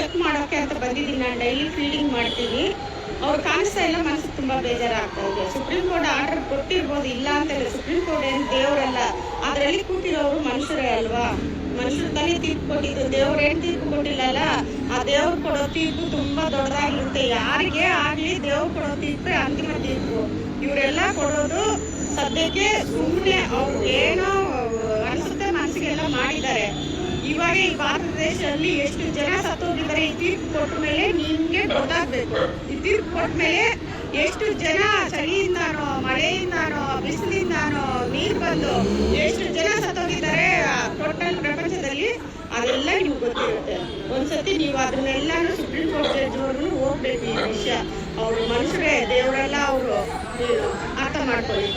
Check ಮಾಡೋಕೆ ಅಂತ ಬಂದಿದ್ದೀನಿ. ನಾನು ಡೈಲಿ ಫೀಡಿಂಗ್ ಮಾಡ್ತೀನಿ. ಅವ್ರು ಕಾಣಿಸ್ತಾ ಇಲ್ಲ ಮನಸ್ಸಿಗೆ ತುಂಬ ಬೇಜಾರಾಗ್ತಾ ಇದೆ. ಸುಪ್ರೀಂ ಕೋರ್ಟ್ ಆರ್ಡರ್ ಕೊಟ್ಟಿರ್ಬೋದು, ಇಲ್ಲ ಅಂತಲ್ಲ ಸುಪ್ರೀಂ ಕೋರ್ಟ್ ಏನು ದೇವರಲ್ಲ, ಅದರಲ್ಲಿ ಕೂತಿರೋರು ಮನುಷ್ಯರೇ ಅಲ್ವಾ? ಮನುಷ್ಯರು ತಾನೇ ತೀರ್ಪು ಕೊಟ್ಟಿದ್ದು ದೇವ್ರು ಏನು ತೀರ್ಪು ಕೊಟ್ಟಿಲ್ಲಲ್ಲ ಆ ದೇವ್ರು ಕೊಡೋ ತೀರ್ಪು ತುಂಬಾ ದೊಡ್ಡದಾಗಿರುತ್ತೆ. ಯಾರಿಗೆ ಆಗ್ಲಿ ದೇವ್ರು ಕೊಡೋ ತೀರ್ಪೇ ಅಂತಿಮ ತೀರ್ಪು. ಇವರೆಲ್ಲ ಕೊಡೋದು ಸದ್ಯಕ್ಕೆ ಸುಮ್ಮನೆ ಅವ್ರು ಇವಾಗ ಈ ಭಾರತ ದೇಶದಲ್ಲಿ ಎಷ್ಟು ಜನ ಸತ್ತೋಗಿದ್ದಾರೆ ಈ ತೀರ್ಪು ಕೊಟ್ಟ ಮೇಲೆ ನಿಮ್ಗೆ ಗೊತ್ತಾಗ್ಬೇಕು. ಈ ತೀರ್ಪು ಕೊಟ್ಟ ಮೇಲೆ ಎಷ್ಟು ಜನ ಚಳಿಯಿಂದಾನೋ, ಮಳೆಯಿಂದಾನೋ, ಬಿಸಿಲಿಂದಾನೋ, ನೀರು ಬಂದು ಎಷ್ಟು ಜನ ಸತ್ತೋಗಿದ್ದಾರೆ ಟೋಟಲ್ ಪ್ರಪಂಚದಲ್ಲಿ, ಅದೆಲ್ಲ ನೀವು ಗೊತ್ತಿರುತ್ತೆ. ಒಂದ್ಸತಿ ನೀವು ಅದನ್ನೆಲ್ಲಾನು ಸುಪ್ರೀಂ ಕೋರ್ಟ್ ಜಡ್ಜ್ವರೆಗೂ ಹೋಗ್ಬೇಕು ಈ ವಿಷಯ. ಅವರು ಮನುಷ್ಯರೇ, ದೇವರೆಲ್ಲ ಅವರು ಅರ್ಥ ಮಾಡ್ಕೊಳ್ಳಿ.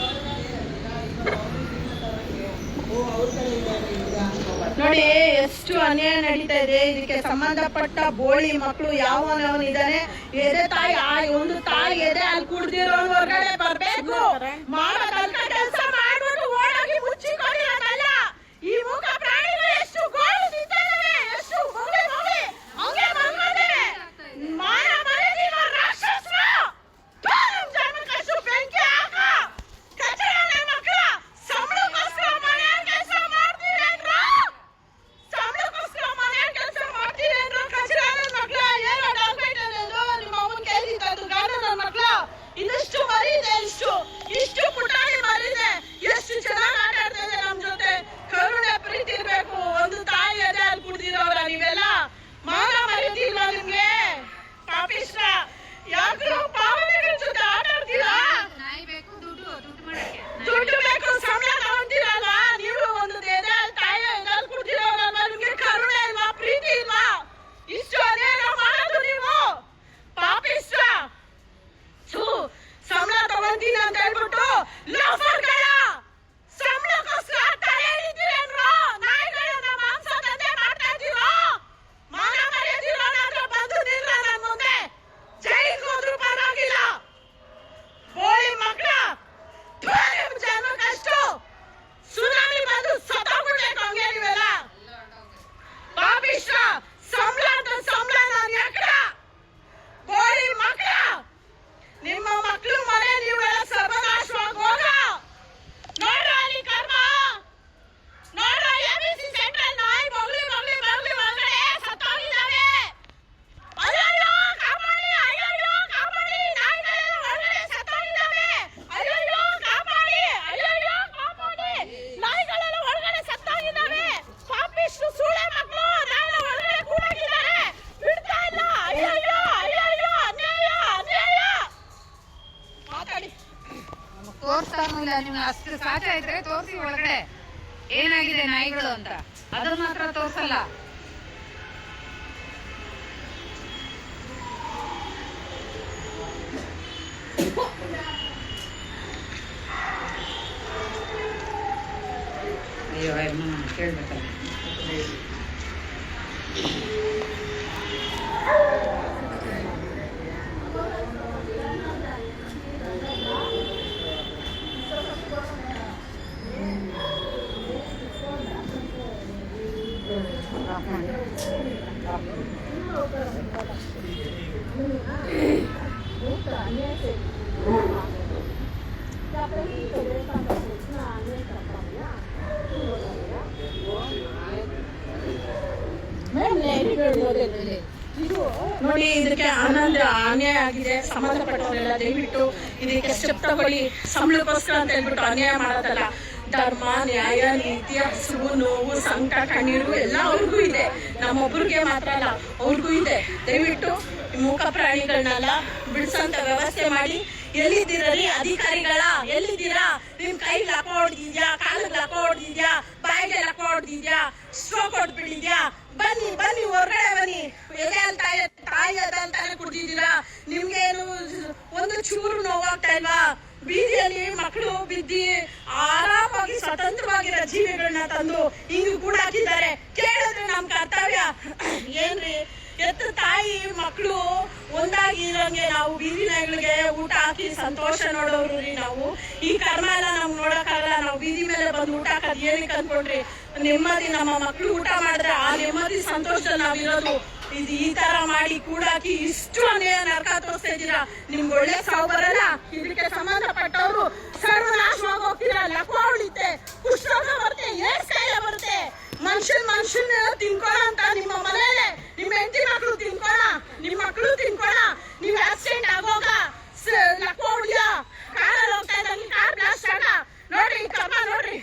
ನೋಡಿ, ಎಷ್ಟು ಅನ್ಯಾಯ ನಡೀತಾ ಇದೆ. ಇದಕ್ಕೆ ಸಂಬಂಧಪಟ್ಟ ಬೋಳಿ ಮಕ್ಕಳು ಯಾವನವನಿದ್ದಾನೆ ಎದೆ ತಾಯಿ ಒಂದು ತಾಯಿ ಎದೆ ಅಲ್ಲಿ ಕುಡ್ದಿರೋ ಹೊರಗಡೆ ಬರ್ಬೇಕು. ಮಾಡೋ ಅಷ್ಟು ಸಾಧ್ಯ ಇದ್ರೆ ತೋರಿಸಿ ಒಳಗಡೆ. ಏನಾಗಿದೆ ನಾಯಿಗಳು ಅಂತ. ಅದನ್ನ ಮಾತ್ರ ತೋರಿಸಲ್ಲ. ಅಯ್ಯೋ ಕೇಳ್ಬೇಕಲ್ಲ. ನೋಡಿ, ಇದಕ್ಕೆ ಆನಂದ, ಅನ್ಯಾಯ ಆಗಿದೆ. ಸಂಬಂಧಪಟ್ಟವರೆಲ್ಲ ದಯವಿಟ್ಟು ಇದಕ್ಕೆ ಸ್ಟೆಪ್ ತಗೊಳ್ಳಿ ಸಂಬಳಕ್ಕೋಸ್ಕರ ಅಂತ ಹೇಳ್ಬಿಟ್ಟು ಅನ್ಯಾಯ ಮಾಡೋದಲ್ಲ ಧರ್ಮ, ನ್ಯಾಯ, ನೀತಿ, ಹಸುವು, ನೋವು ಸಂಕಟ ಕಣ್ಣೀರು ಎಲ್ಲ ಅವ್ರಿಗೂ ಇದೆ. ನಮ್ಮೊಬ್ರಿಗೆ ಮಾತ್ರ ಅಲ್ಲ, ಅವ್ರಿಗೂ ಇದೆ. ದಯವಿಟ್ಟು ಮೂಕ ಪ್ರಾಣಿಗಳನ್ನೆಲ್ಲ ಬಿಡಿಸೋಂಥ ವ್ಯವಸ್ಥೆ ಮಾಡಿ. ಎಲ್ಲಿದ್ದೀರಾ ರೀ ಅಧಿಕಾರಿಗಳ? ಎಲ್ಲಿದ್ದೀರಾ? ನಿಮ್ ಕೈಗೆ ಲಕ್ಕ ಹೊಡ್ದಿದ್ಯಾ? ಕಾಲಿಗೆ ಲಕ್ಕ ಹೊಡ್ದಿದ್ಯಾ? ಬಾಯಿಗೆ ಲಕ್ಕ ಹೊಡ್ದಿದ್ಯಾ? ಸ್ಟ್ರೋಕ್ ಬನ್ನಿ ಬನ್ನಿ, ಹೊರಗಡೆ ಬನ್ನಿ. ಎದೆ ಅಂತ, ತಾಯಿ ಅದ ಅಂತಾನೆ ಕುಡ್ದಿದ್ದೀರಾ? ಏನು ಒಂದು ಚೂರು ನೋವಾಗ್ತಾ ಇಲ್ವಾ? ಬೀದಿಯಲ್ಲಿ ಮಕ್ಕಳು ಬಿದ್ದಿ ಆರಾಮಾಗಿ ಸ್ವತಂತ್ರವಾಗಿರೋ ಜೀವಿಗಳನ್ನ ತಂದು ಹಿಂಗ್ ಕೂಡ ಹಾಕಿದ್ದಾರೆ. ಕೇಳಿದ್ರೆ ನಮ್ ಕರ್ತವ್ಯ. ಏನ್ರಿ? ಎತ್ತ ತಾಯಿ ಮಕ್ಕಳು ಒಂದಾಗಿ ಇರೋಂಗೆ ನಾವು ಬೀದಿ ನಾಯಿಗಳಿಗೆ ಊಟ ಹಾಕಿ ಸಂತೋಷ ನೋಡೋರು ರೀ ನಾವು. ಈ ಕರ್ಮ ಎಲ್ಲ ನಮ್ಗೆ ನಾವು ಬೀದಿ ಮೇಲೆ ಬಂದು ಊಟ ಹಾಕೋದು ಏನಕ್ಕೆ ಅನ್ಕೊಂಡ್ರಿ ನೆಮ್ಮದಿ ನಮ್ಮ ಮಕ್ಕಳು ಊಟ ಮಾಡಿದ್ರೆ ಆ ನೆಮ್ಮದಿ ಸಂತೋಷ ನಾವಿರೋದು. ಇದು ಈ ತರ ಮಾಡಿ ಕೂಡಾಕಿ ಇಷ್ಟು ಅನ್ಯಾಯ ನರಕ ತೋರಿಸ್ತಾ ನಿಮ್ಗೆ ಒಳ್ಳೆ ಸಾವು ಬರಲ್ಲ? ಇದಕ್ಕೆ ಸಂಬಂಧಪಟ್ಟವರು ಸರ್ವನಾಶ ಹೋಗ್ತೀರಾ ಲಕ್ವ ಉಳಿತೆ ಕುಷ್ಠ ಬರುತ್ತೆ, ಏಡ್ಸ್ ಕಾಯಿಲೆ ಬರುತ್ತೆ. ಮನುಷ್ಯನ್ ಮನುಷ್ಯನ ತಿನ್ಕೊಳ್ಳ ಅಂತ ನಿಮ್ಮ ಮನೇಲೆ, ನಿಮ್ಮ ಹೆಂಡತಿ ಮಕ್ಕಳು ತಿನ್ಕೊಳ್ಳ, ನಿಮ್ಮ ಮಕ್ಕಳು ತಿನ್ಕೊಳ್ಳ, ನೀವು ಆಕ್ಸಿಡೆಂಟ್ ಆಗೋಗ ಲಕ್ವ ಉಳಿಯ ಕಾರಲ್ಲಿ ಹೋಗ್ತಾ ಇದ್ದಂಗೆ ಕಾರ್ ಬ್ಲಾಸ್ಟ್ ಆಗ. ನೋಡ್ರಿ ಕಪ್ಪ ನೋಡ್ರಿ.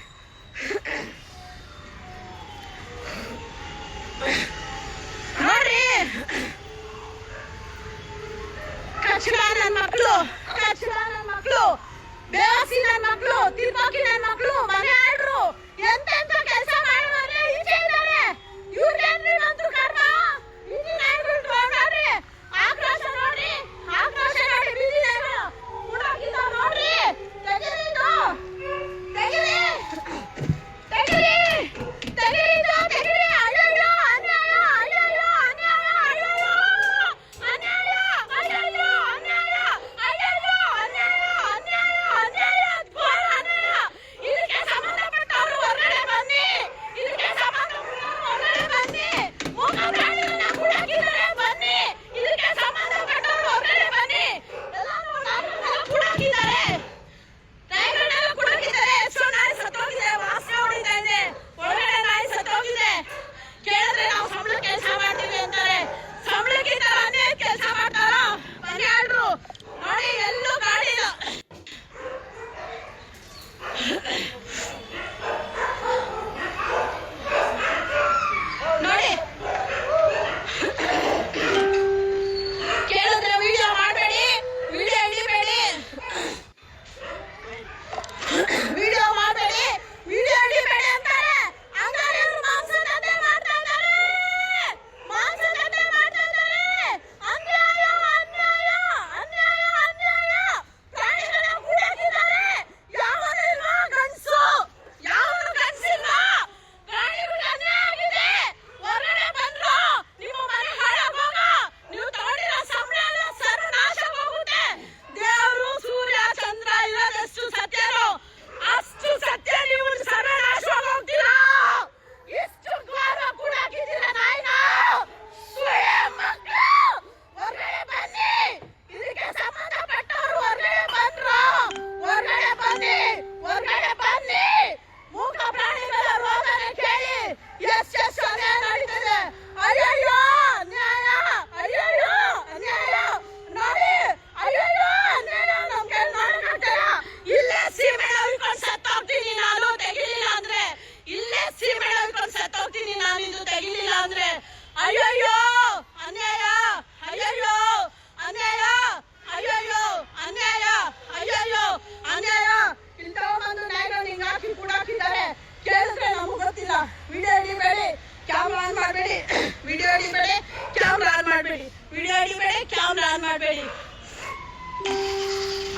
ಹಿಡಿಬೇಡಿ ಕ್ಯಾಮ್ರಾ ಆನ್ ಮಾಡಬೇಡಿ. ವಿಡಿಯೋ ಹಿಡಿಬೇಡಿ ಕ್ಯಾಮ್ರಾ ಆನ್ ಮಾಡಬೇಡಿ.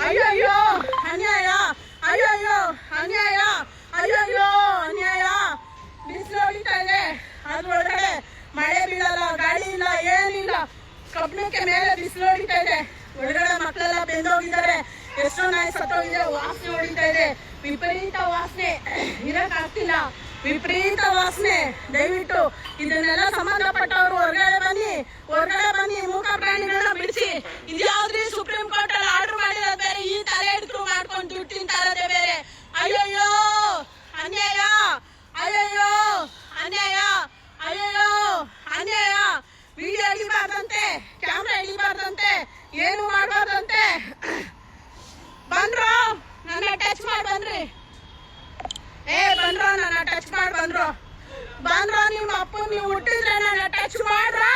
ಅಯ್ಯೋ ಅಯ್ಯೋ, ಅನ್ಯಾಯ. ಅಯ್ಯೋ ಅಯ್ಯೋ, ಅನ್ಯಾಯ. ಅಯ್ಯೋ ಅಯ್ಯೋ, ಅನ್ಯಾಯ. ಬಿಸಿಲು ಹೊಡಿತಾ ಇದೆ. ಅದ್ರೊಳಗಡೆ ಮಳೆ ಬೀಳಲ್ಲ, ಗಾಳಿ ಇಲ್ಲ ಏನಿಲ್ಲ ಕಬ್ಬಿಣಕ್ಕೆ ಮೇಲೆ ಬಿಸಿಲು ಹೊಡಿತಾ ಇದೆ. ಒಳಗಡೆ ಮಕ್ಕಳೆಲ್ಲ ಬೆಂದೋಗಿದ್ದಾರೆ. ಎಷ್ಟೋ ನಾಯಿ ಸತ್ತೋಗಿದೆ, ವಾಸನೆ ಹೊಡಿತಾ ಇದೆ. ವಿಪರೀತ ವಾಸನೆ. ಇರಕ್ಕಾಗ್ತಿಲ್ಲ. ವಿಪರೀತ ವಾಸನೆ. ದಯವಿಟ್ಟು ಇದನ್ನೆಲ್ಲ ಸಂಬಂಧಪಟ್ಟವರು ಹೊರಗಡೆ ಬನ್ನಿ. ಹೊರಗಡೆ ಬನ್ನಿ, ಮೂಕ ಪ್ರಾಣಿಗಳನ್ನ ಬಿಡಿಸಿ. ಇದ್ಯಾವ್ದ್ರಿ ಸುಪ್ರೀಂ ಕೋರ್ಟ್ ಅಲ್ಲಿ ಆರ್ಡರ್ ಮಾಡಿರೋದು ಬೇರೆ? ಈ ತಲೆ ಹಿಡ್ಕು ಮಾಡ್ಕೊಂಡು ದುಡ್ಡು ತಿಂತಾ ಬೇರೆ. ಅಯ್ಯಯ್ಯೋ! ಅನ್ಯಾಯ! ಅಯ್ಯಯ್ಯೋ! ಅನ್ಯಾಯ! ಅಯ್ಯಯ್ಯೋ! ಅನ್ಯಾಯ! ವಿಡಿಯೋ ಹಿಡಿಬಾರ್ದಂತೆ, ಕ್ಯಾಮ್ರಾ ಹಿಡಿಬಾರ್ದಂತೆ, ಏನು ಮಾಡಬಾರ್ದಂತೆ? ಬಂದ್ರು! ನೀವು ಹುಟ್ಟಿದ್ರೆ ನನ್ನ ಟಚ್ ಮಾಡ್ರಾ?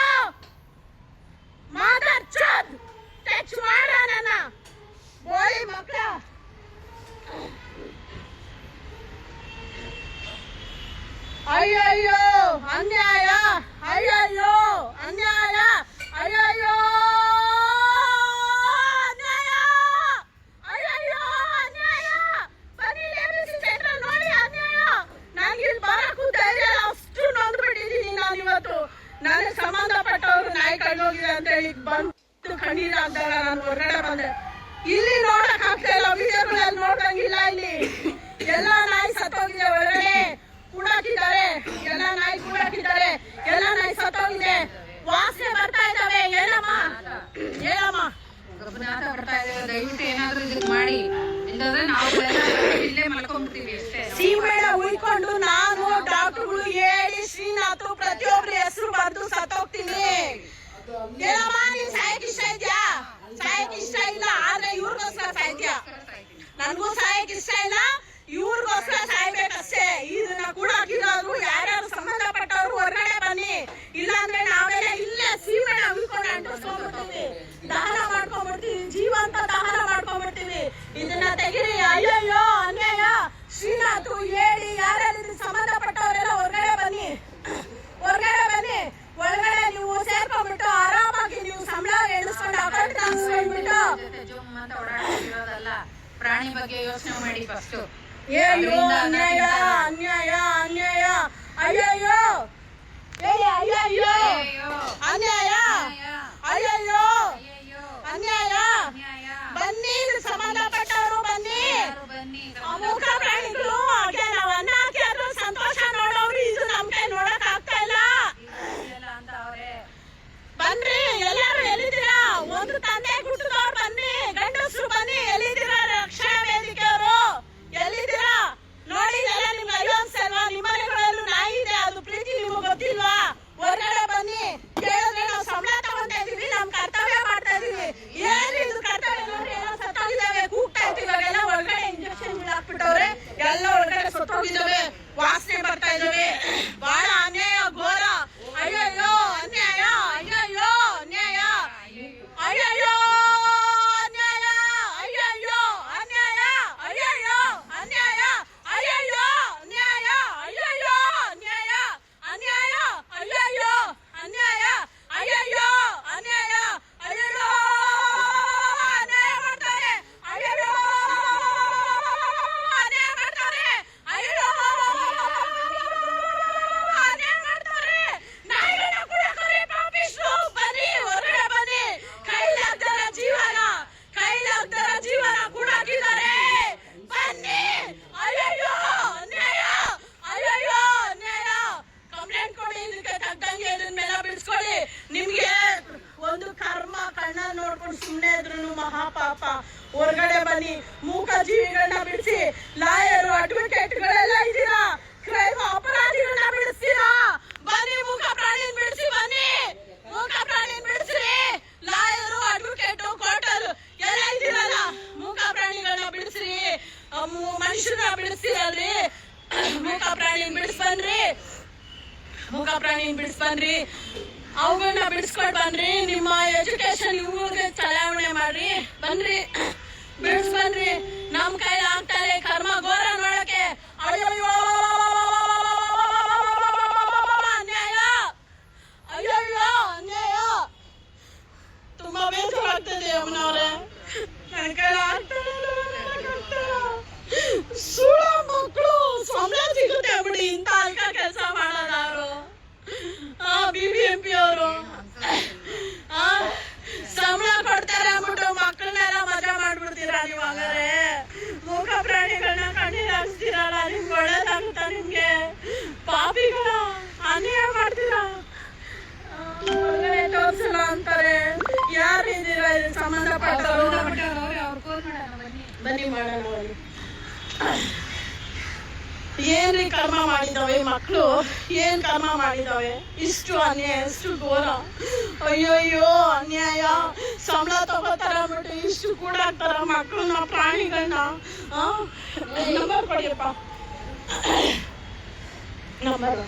ಜಾತ ಬರ್ತಾ ಇದೆ. ದಯವಿಟ್ಟು ಏನಾದ್ರೂ ಇದಕ್ಕೆ ಮಾಡಿ. ಇಲ್ಲಾಂದ್ರೆ ನಾವು ಇಲ್ಲೇ ಮಲ್ಕೊಂಡ್ಬಿಡ್ತೀವಿ ಅಷ್ಟೇ. ಸೀಮೆಳ ಉಯ್ಕೊಂಡು ನಾನು ಡಾಕ್ಟರ್ಗಳು ಹೇಳಿ ಶ್ರೀನಾಥ್ ಪ್ರತಿಯೊಬ್ಬರ ಹೆಸರು ಬರೆದು ಸತ್ತೋಗ್ತೀನಿ. ಏನಮ್ಮ, ನೀನ್ ಸಾಯಕ್ ಇಷ್ಟ ಇದ್ಯಾ? ಸಾಯಕ್ ಇಷ್ಟ ಇಲ್ಲ, ಆದ್ರೆ ಇವ್ರಿಗೋಸ್ಕರ ಸಾಯ್ತೀಯ? ನನ್ಗೂ ಸಾಯಕ್ ಇಷ್ಟ ಇಲ್ಲ, ಇವ್ರಿಗೋಸ್ಕರ ಸಾಯ್ಬೇಕಷ್ಟೇ. ಇದನ್ನ ಕೂಡ ಹಾಕಿರೋರು, ಯಾರ್ಯಾರು ಸಂಬಂಧಪಟ್ಟವ್ರು, ಹೊರಗಡೆ ಬನ್ನಿ. ಇಲ್ಲಾಂದ್ರೆ ಬಗ್ಗೆ ಯೋಚನೆ ಮಾಡಿ ಫಸ್ಟ್ ಅನ್ಯಾಯ ಅನ್ಯಾಯ. ಮಾಡಿರೋನು ಮಹಾಪಾಪ. ಹೊರಗಡೆ ಬನ್ನಿ, ಮೂಕ ಜೀವಿಗಳನ್ನ ಬಿಡಿಸಿ. ಲಾಯರು ಅಡ್ವೊಕೇಟ್ಗಳೆಲ್ಲ ಇದ್ದೀರಾ? ಕ್ರೈಮ್ ಅಪರಾಧಿಗಳನ್ನ ಬಿಡಿಸ್ತೀರಾ? ಬನ್ನಿ, ಮೂಕ ಪ್ರಾಣಿನ ಬಿಡಿಸಿ, ಬನ್ನಿ. ಮೂಕ ಪ್ರಾಣಿನ ಬಿಡಿಸಿ. ಲಾಯರು ಅಡ್ವೊಕೇಟ್ ಕೋರ್ಟಲ್ ಎಲ್ಲ ಇದ್ದೀರಲ್ಲ? ಮೂಕ ಪ್ರಾಣಿಗಳನ್ನ ಬಿಡಿಸ್ರಿ. ಮನುಷ್ಯನ ಬಿಡಿಸ್ತೀರಲ್ರಿ ಮೂಕ ಪ್ರಾಣಿನ ಬಿಡಿಸ್ಬನ್ರಿ ಮೂಕ ಪ್ರಾಣಿನ ಬಿಡಿಸ್ಬನ್ರಿ ಅವುಗಳನ್ನ ಬಿಡಿಸ್ಕೊಂಡ್ ಬನ್ರಿ ನಿಮ್ಮ ಎಜುಕೇಶನ್ ಇವ್ರಿಗೆ ಚಲಾವಣೆ ಮಾಡ್ರಿ. ಬನ್ರಿ ಬಿಡಿಸ್ ಬನ್ರಿ. ನಮ್ಮ ಕೈಲ ಬನ್ನಿ ಮಾಡೋಣ ಏನ್ರಿ ಕರ್ಮ ಮಾಡಿದಾವೆ ಮಕ್ಕಳು ಏನ್ ಕರ್ಮ ಮಾಡಿದಾವೆ ಇಷ್ಟು ಅನ್ಯಾಯ ಇಷ್ಟು ಘೋರ ಅಯ್ಯೋ ಅನ್ಯಾಯ ಸಂಬಳ ತಗೋತಾರ ಬಿಟ್ಟು ಇಷ್ಟು ಕೂಡ ಹಾಕ್ತಾರ ಮಕ್ಕಳನ್ನ ಪ್ರಾಣಿಗಳನ್ನ ನಂಬರ್ ಕೊಡಿಯಪ್ಪ ನಂಬರ್